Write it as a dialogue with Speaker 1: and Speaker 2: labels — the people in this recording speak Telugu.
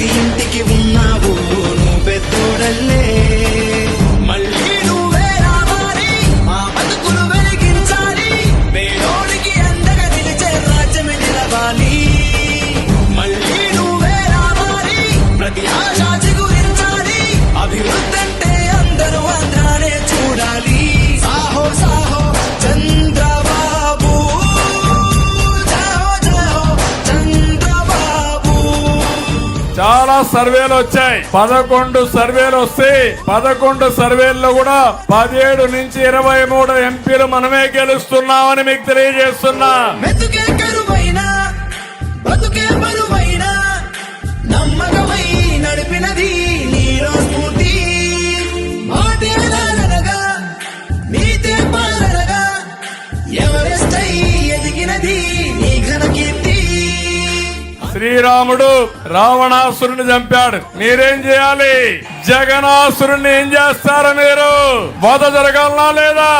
Speaker 1: ప్రతి ఇంటికి ఉన్నా
Speaker 2: చాలా సర్వేలు వచ్చాయి. పదకొండు సర్వేలు వస్తే పదకొండు సర్వేల్లో కూడా పదిహేడు నుంచి ఇరవై మూడు ఎంపీలు మనమే గెలుస్తున్నామని మీకు తెలియజేస్తున్నా.
Speaker 1: నడిపినది నీలో స్ఫూర్తి ఎవరెస్ట్ ఎదిగినది నీ ఘన కీర్తి.
Speaker 2: శ్రీరాముడు రావణాసురుని చంపాడు. మీరేం చేయాలి? జగనాసురుణ్ణి ఏం చేస్తారు మీరు? వధ జరగాలనా లేదా?